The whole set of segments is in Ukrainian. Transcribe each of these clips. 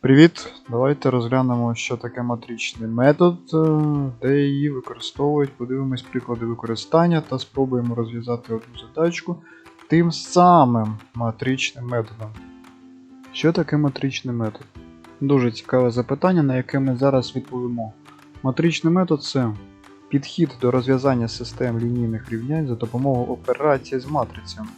Привіт! Давайте розглянемо, що таке матричний метод, е, де її використовують, подивимось приклади використання та спробуємо розв'язати одну задачку тим самим матричним методом. Що таке матричний метод? Дуже цікаве запитання, на яке ми зараз відповімо. Матричний метод це підхід до розв'язання систем лінійних рівнянь за допомогою операцій з матрицями.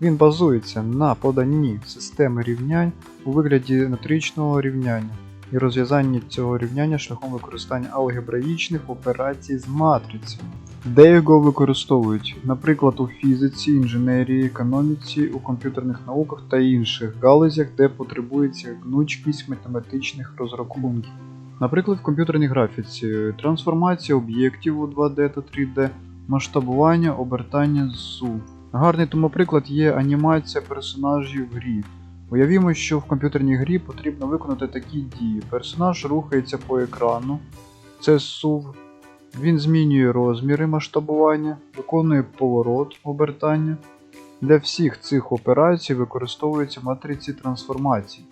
Він базується на поданні системи рівнянь у вигляді матричного рівняння і розв'язанні цього рівняння шляхом використання алгебраїчних операцій з матрицями. Де його використовують, наприклад, у фізиці, інженерії, економіці, у комп'ютерних науках та інших галузях, де потребується гнучкість математичних розрахунків. Наприклад, в комп'ютерній графіці трансформація об'єктів у 2D та 3D, масштабування, обертання зсув. Гарний тому приклад є анімація персонажів в грі. Уявімо, що в комп'ютерній грі потрібно виконати такі дії. Персонаж рухається по екрану, це сув. Він змінює розміри масштабування, виконує поворот обертання. Для всіх цих операцій використовуються матриці трансформацій.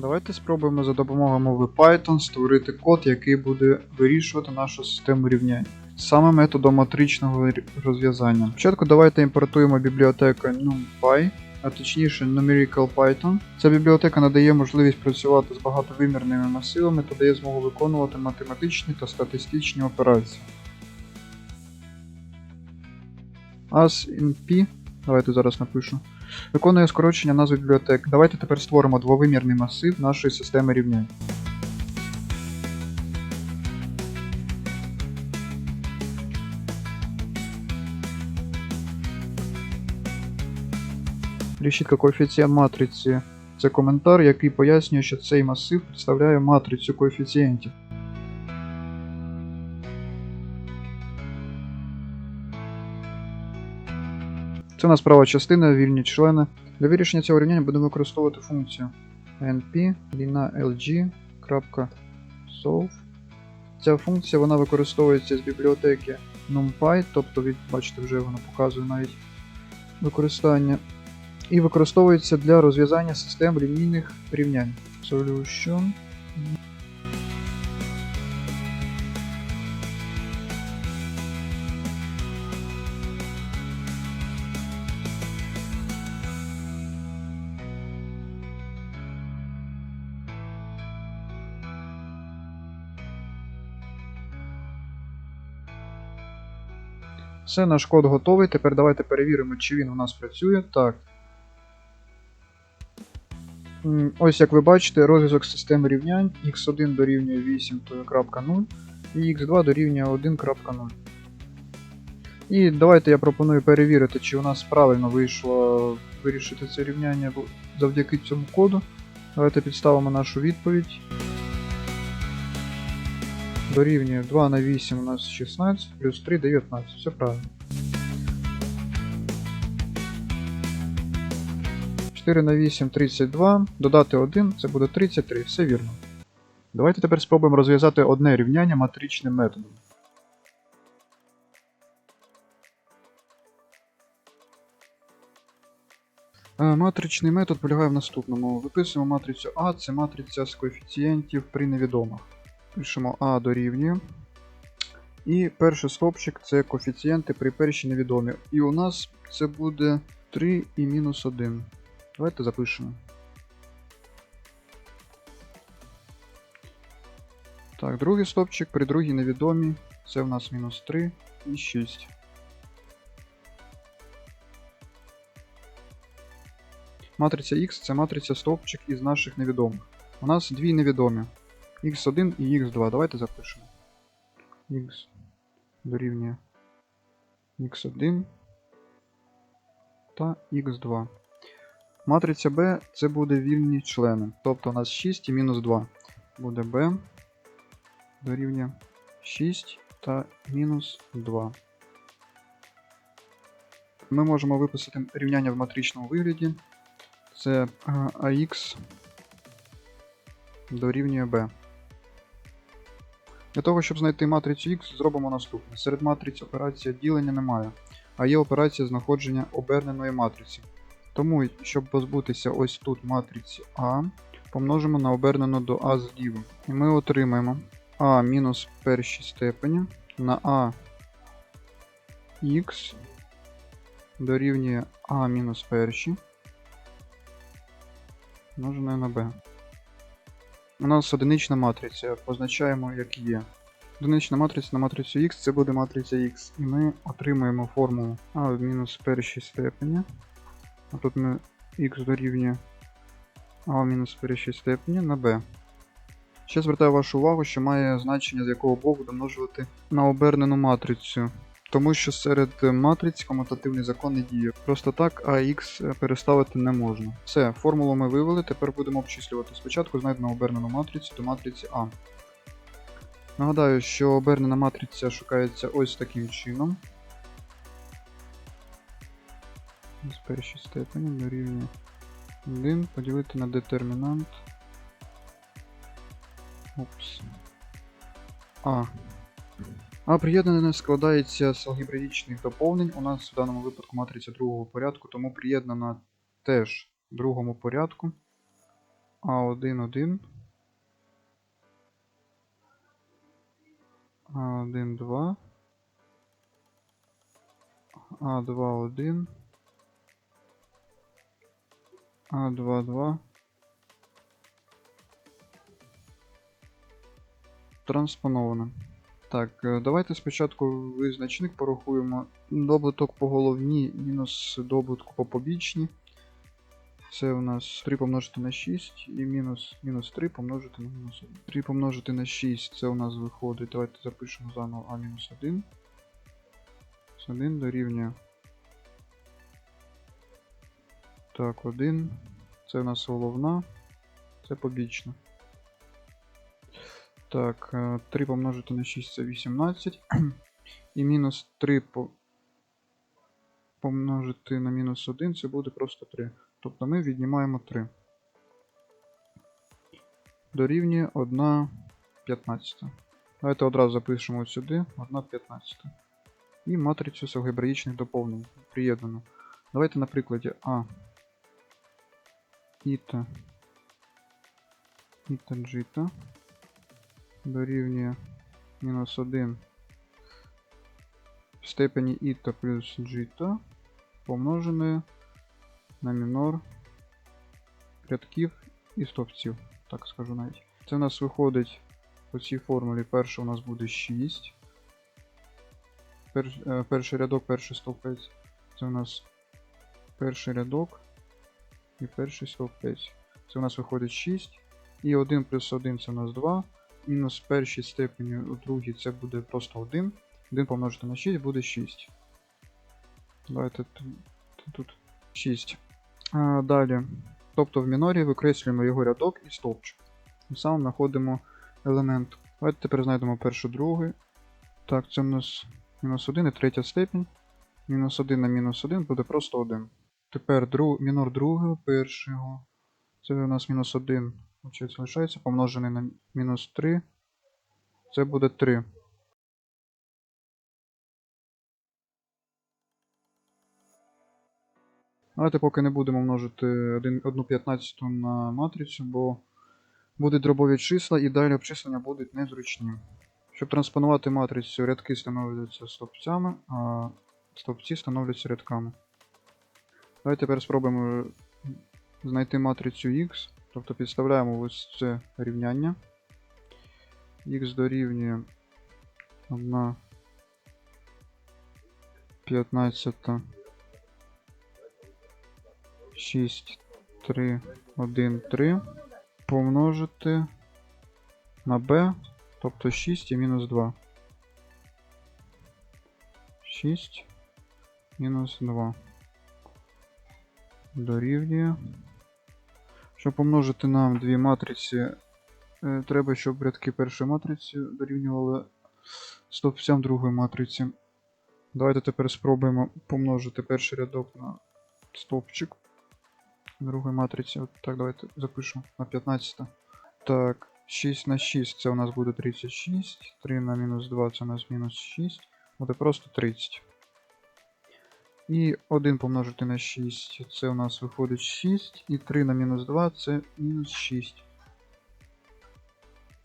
Давайте спробуємо за допомогою мови Python створити код, який буде вирішувати нашу систему рівнянь. Саме методом матричного розв'язання. Спочатку давайте імпортуємо бібліотеку NumPy, а точніше Numerical Python. Ця бібліотека надає можливість працювати з багатовимірними масивами та дає змогу виконувати математичні та статистичні операції. AsInP, давайте зараз напишу, виконує скорочення назви бібліотек. Давайте тепер створимо двовимірний масив нашої системи рівнянь. Решітка коефіцієнт матриці це коментар, який пояснює, що цей масив представляє матрицю коефіцієнтів. Це у нас права частина, вільні члени. Для вирішення цього рівняння будемо використовувати функцію np log.solve. Ця функція вона використовується з бібліотеки NumPy, тобто від, бачите, вже вона показує навіть використання і використовується для розв'язання систем лінійних рівнянь. Solution. Все, наш код готовий. Тепер давайте перевіримо, чи він у нас працює. Так. Ось як ви бачите, розв'язок системи рівнянь x1 дорівнює 8.0 і x2 дорівнює 1.0. І давайте я пропоную перевірити, чи у нас правильно вийшло вирішити це рівняння завдяки цьому коду. Давайте підставимо нашу відповідь. Дорівнює 2 на 8 у нас 16, плюс 3 19. Все правильно. 4 на 8 32, додати 1 це буде 33, все вірно. Давайте тепер спробуємо розв'язати одне рівняння матричним методом. Е, Матричний метод полягає в наступному. Виписуємо матрицю А, це матриця з коефіцієнтів при невідомих. Пишемо А дорівнює. І перший стопчик це коефіцієнти при першій невідомі. І у нас це буде 3 і мінус 1. Давайте запишемо. Так, другий стопчик при другій невідомій. Це в нас мінус 3 і 6. Матриця X це матриця стовпчик із наших невідомих. У нас дві невідомі. X1 і X2. Давайте запишемо. X дорівнює X1 та X2. Матриця B це буде вільні члени. Тобто у нас 6 і мінус 2. Буде B дорівнює 6 та мінус 2. Ми можемо виписати рівняння в матричному вигляді. Це е, AX дорівнює B. Для того, щоб знайти матрицю X, зробимо наступне. Серед матриць операція ділення немає. а є операція знаходження оберненої матриці. Тому, щоб позбутися ось тут матриці А, помножимо на обернену до А зліва. І ми отримаємо А мінус першій степені на А х дорівнює А мінус перші множене на b. У нас одинична матриця, позначаємо як є. Одинична матриця на матрицю X це буде матриця X. І ми отримуємо формулу А в мінус першій степені. А тут ми X дорівнює А в мінус першій степені на b. Ще звертаю вашу увагу, що має значення, з якого боку домножувати на обернену матрицю. Тому що серед матриць комутативний закон не діє. Просто так АХ переставити не можна. Все, формулу ми вивели, тепер будемо обчислювати. Спочатку знайдемо обернену матрицю до матриці А. Нагадаю, що обернена матриця шукається ось таким чином. З першій степені дорівнює 1 поділити на детермінант. Опс. А. А приєднане складається з алгебраїчних доповнень. У нас в даному випадку матриця другого порядку, тому приєднана теж в другому порядку. А1, 1. А1, 2. А2, 1. А2, 2. Транспоновано. Так, е, давайте спочатку визначник порахуємо. Добуток по головній мінус добуток по побічній. Це у нас 3 помножити на 6 і мінус, мінус 3 помножити на мінус 1. 3 помножити на 6 це у нас виходить. Давайте запишемо заново А мінус 1. 1 дорівнює. Так, 1. Це у нас головна. Це побічна. Так, е, 3 помножити на 6 це 18. І мінус 3 по... помножити на мінус 1 це буде просто 3. Тобто ми віднімаємо 3. Дорівнює 1 15. Давайте одразу запишемо от сюди 1 15. І матрицю з алгебраїчних доповнень. Приєднано. Давайте на прикладі А. Іта. Іта джита дорівнює мінус 1 в степені іта плюс джита помножене на мінор рядків і стовпців, так скажу навіть. Це у нас виходить по цій формулі перше у нас буде 6. Пер, е, перший рядок, перший стовпець. Це у нас перший рядок і перший стовпець. Це у нас виходить 6. І 1 плюс 1 це у нас 2 мінус першій степені у другій це буде просто 1. 1 помножити на 6 буде 6. Давайте тут, тут 6. А, далі. Тобто в мінорі викреслюємо його рядок і стовпчик. І сам знаходимо елемент. Давайте тепер знайдемо перший, другий. Так, це у нас мінус 1 і третя степінь. Мінус 1 на мінус 1 буде просто 1. Тепер друг, мінор другого першого. Це у нас мінус 1 Значить, залишається помножений на мінус 3. Це буде 3. Давайте поки не будемо множити 1 15 на матрицю, бо будуть дробові числа і далі обчислення будуть незручні. Щоб транспонувати матрицю, рядки становляться стовпцями, а стовпці становляться рядками. Давайте тепер спробуємо знайти матрицю X. Тобто підставляємо ось це рівняння. Х дорівнює 1 15 6, 3, 1, 3 помножити на b, тобто 6 і мінус 2. 6 мінус 2 дорівнює щоб помножити нам дві матриці, е, треба, щоб рядки першої матриці дорівнювали стовпцям другої матриці. Давайте тепер спробуємо помножити перший рядок на стовпчик другої матриці. От так, давайте запишемо на 15. Так, 6 на 6 це у нас буде 36. 3 на мінус 2 це у нас мінус 6. Буде просто 30. І 1 помножити на 6, це у нас виходить 6. І 3 на мінус 2 це мінус 6.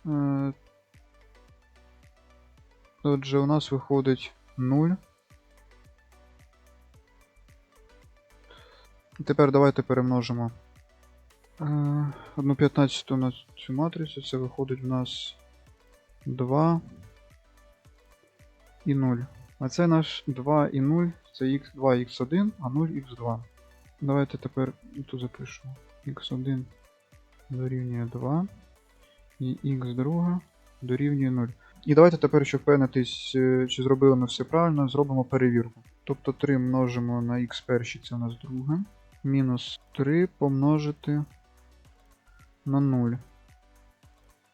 Е, Отже, у нас виходить 0. І тепер давайте перемножимо е, 1 15 на цю матрицю. Це виходить у нас 2 і 0. А це наш 2 і 0, це x 2 x1, а 0 x2. Давайте тепер тут запишемо. x1 дорівнює 2 і x2 дорівнює 0. І давайте тепер, щоб впевнитись, е, чи зробили ми все правильно, зробимо перевірку. Тобто 3 множимо на x перший, це у нас друге. Мінус 3 помножити на 0.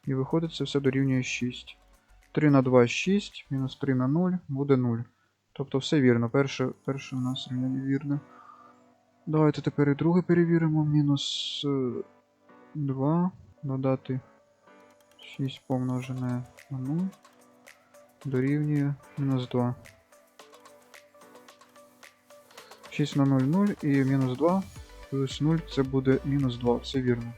І виходить, це все дорівнює 6. 3 на 2 6, мінус 3 на 0 буде 0. Тобто все вірно. Перше, перше у нас вірне. Давайте тепер і друге перевіримо. Мінус е, 2 додати 6 помножене на 0 дорівнює мінус 2. 6 на 0 0 і мінус 2 плюс 0 це буде мінус 2. Все вірно.